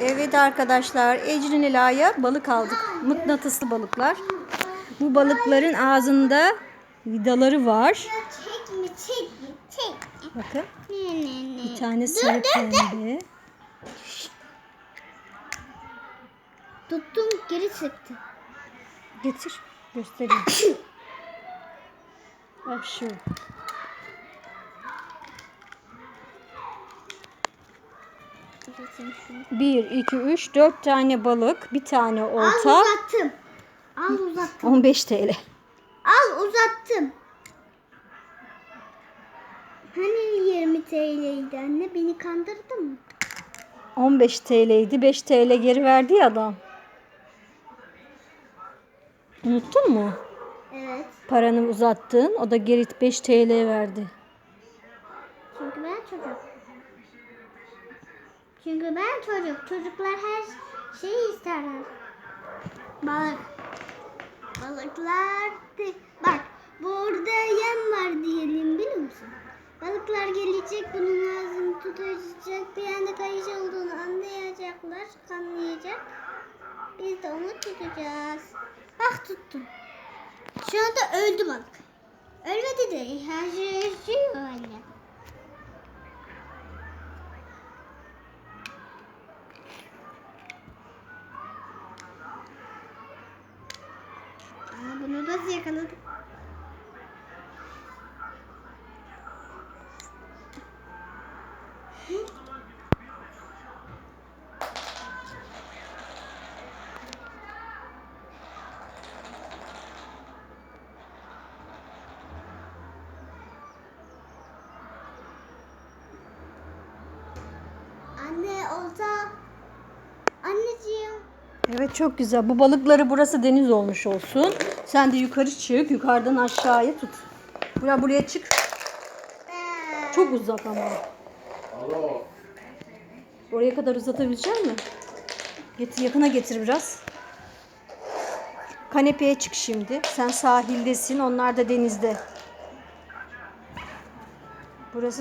Evet arkadaşlar Ecrin Ela'ya balık aldık. Mıknatıslı balıklar. Bu balıkların ağzında vidaları var. Çekme çekme çek. Bakın Ne ne ne. bir tane sarı pembe. Tuttum geri çıktı. Getir göstereyim. Bak şu. 1, 2, 3, 4 tane balık, bir tane Al olta, uzattım. Al uzattım. 15 TL. Al uzattım. Hani 20 TL'ydi anne beni kandırdın mı? 15 TL'ydi. 5 TL geri verdi ya adam. Unuttun mu? Evet. Paranı uzattın. O da geri 5 TL verdi. Çünkü ben çocuk. Çünkü ben çocuk. Çocuklar her şeyi isterler. Balık. Balıklar. Bak burada yem var diyelim biliyor musun? Balıklar gelecek bunun ağzını tutacak bir anda kayış olduğunu anlayacaklar, kanlayacak. Biz de onu tutacağız. Bak tuttum. Şu anda öldü balık. Ölmedi de şey yaşıyor anne. Aa, bunu nasıl yakaladık? Anne olta. Anneciğim. Evet çok güzel. Bu balıkları burası deniz olmuş olsun. Sen de yukarı çık. Yukarıdan aşağıya tut. Buraya buraya çık. Çok uzak ama. Oraya kadar uzatabilecek misin? Getir, yakına getir biraz. Kanepeye çık şimdi. Sen sahildesin. Onlar da denizde. Burası